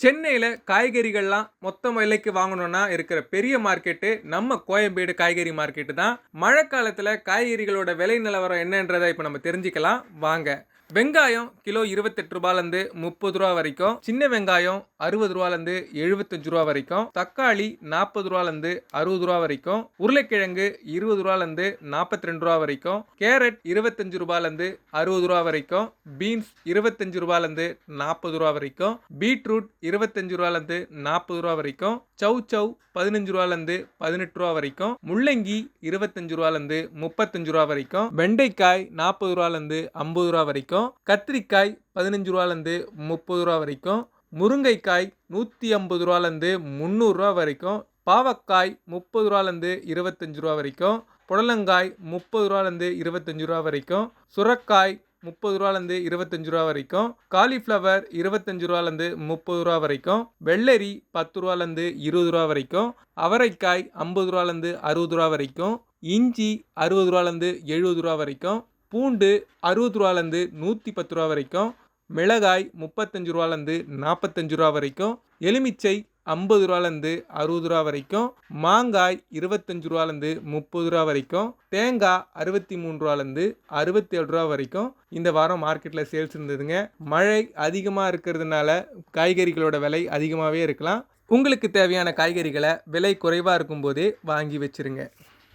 சென்னையில் காய்கறிகள்லாம் மொத்த விலைக்கு வாங்கணும்னா இருக்கிற பெரிய மார்க்கெட்டு நம்ம கோயம்பேடு காய்கறி மார்க்கெட்டு தான். மழை காலத்தில் காய்கறிகளோட விலை நிலவரம் என்னன்றதை இப்போ நம்ம தெரிஞ்சுக்கலாம். வாங்க. வெங்காயம் கிலோ இருபத்தெட்டு ரூபாலேருந்து முப்பது ரூபா வரைக்கும் சின்ன வெங்காயம் அறுபது ரூபாலேருந்து எழுபத்தஞ்சு ரூபா வரைக்கும் தக்காளி நாற்பது ரூபாலேருந்து அறுபது ரூபா வரைக்கும் உருளைக்கிழங்கு இருபது ரூபாலேருந்து நாற்பத்தி ரெண்டு ரூபா வரைக்கும் கேரட் இருபத்தஞ்சு ரூபாலேருந்து அறுபது ரூபா வரைக்கும் பீன்ஸ் இருபத்தஞ்சு ரூபாலேருந்து நாற்பது ரூபா வரைக்கும் பீட்ரூட் இருபத்தஞ்சு ரூபாலேருந்து நாற்பது ரூபா வரைக்கும் சவ் சவ் பதினஞ்சு ரூபாலேருந்து பதினெட்டு ரூபா வரைக்கும் முள்ளங்கி இருபத்தஞ்சு ரூபாலேருந்து முப்பத்தஞ்சு ரூபா வரைக்கும் வெண்டைக்காய் நாற்பது ரூபாலேருந்து ஐம்பது ரூபா வரைக்கும் கத்திரிக்காய் பதினஞ்சு ரூபாலேருந்து முப்பது ரூபா வரைக்கும் முருங்கைக்காய் நூற்றி ஐம்பது ரூபாலேருந்து முந்நூறுரூவா வரைக்கும் பாவக்காய் முப்பது ரூபாலேருந்து இருபத்தஞ்சு ரூபா வரைக்கும் புடலங்காய் முப்பது ரூபாலேருந்து இருபத்தஞ்சு ரூபா வரைக்கும் சுரக்காய் முப்பது ரூபாலேருந்து இருபத்தஞ்சு ரூபா வரைக்கும். காலிஃப்ளவர் இருபத்தஞ்சு ரூபாலேருந்து முப்பது ரூபா வரைக்கும். வெள்ளரி பத்து ரூபாலேருந்து இருபது ரூபா வரைக்கும். அவரைக்காய் ஐம்பது ரூபாலேருந்து அறுபது ரூபா வரைக்கும். இஞ்சி அறுபது ரூபாலேருந்து எழுபது ரூபா வரைக்கும். பூண்டு அறுபது ரூபாலேருந்து நூற்றி பத்து ரூபா வரைக்கும். மிளகாய் முப்பத்தஞ்சு ரூபாலேருந்து நாற்பத்தஞ்சு ரூபா வரைக்கும். எலுமிச்சை ஐம்பது ரூபாலேருந்து அறுபது ரூபா வரைக்கும் மாங்காய் இருபத்தஞ்சு ரூபாலேருந்து முப்பது ரூபா வரைக்கும் தேங்காய் அறுபத்தி மூணு ரூபாலேருந்து அறுபத்தேழு ரூபா வரைக்கும் இந்த வாரம் மார்க்கெட்டில் சேல்ஸ் இருந்ததுங்க. மழை அதிகமாக இருக்கிறதுனால காய்கறிகளோட விலை அதிகமாகவே இருக்கலாம். உங்களுக்கு தேவையான காய்கறிகளை விலை குறைவாக இருக்கும்போதே வாங்கி வச்சிருங்க.